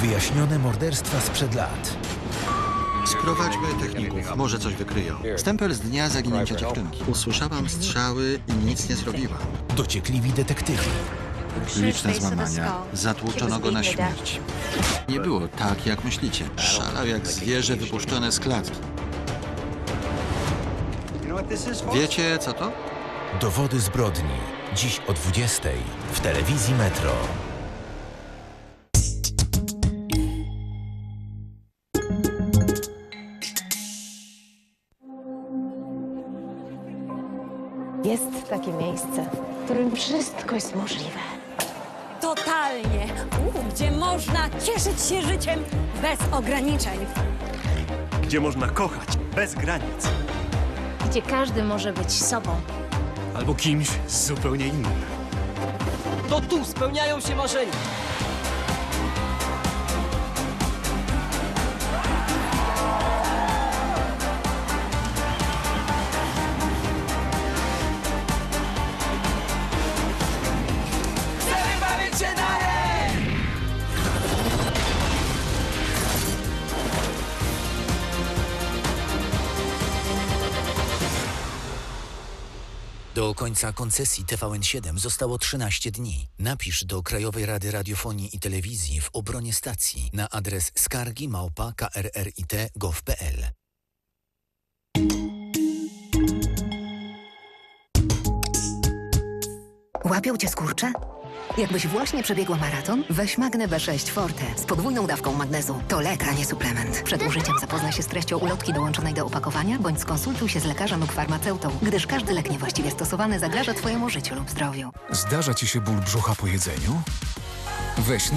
Wyjaśnione morderstwa sprzed lat. Sprowadźmy techników, może coś wykryją. Stempel z dnia zaginięcia dziewczynki. Usłyszałam strzały i nic nie zrobiłam. Dociekliwi detektywi. Liczne złamania. Zatłuczono go na śmierć. Nie było tak, jak myślicie. Szalał jak zwierzę wypuszczone z klatki. Wiecie, co to? Dowody zbrodni. Dziś o 20 w telewizji Metro. Jest takie miejsce, w którym wszystko jest możliwe. Totalnie. U, gdzie można cieszyć się życiem bez ograniczeń. gdzie można kochać bez granic. Gdzie każdy może być sobą. Albo kimś zupełnie innym. To tu spełniają się marzenia. Do końca koncesji TVN7 zostało 13 dni. Napisz do Krajowej Rady Radiofonii i Telewizji w obronie stacji na adres skargi małpa krrit.gov.pl. Łapią cię skurcze? Jakbyś właśnie przebiegła maraton, weź Magnę B6 Forte z podwójną dawką magnezu. To lek, a nie suplement. Przed użyciem zapoznaj się z treścią ulotki dołączonej do opakowania, bądź skonsultuj się z lekarzem lub farmaceutą, gdyż każdy lek niewłaściwie stosowany zagraża twojemu życiu lub zdrowiu. Zdarza ci się ból brzucha po jedzeniu? Weź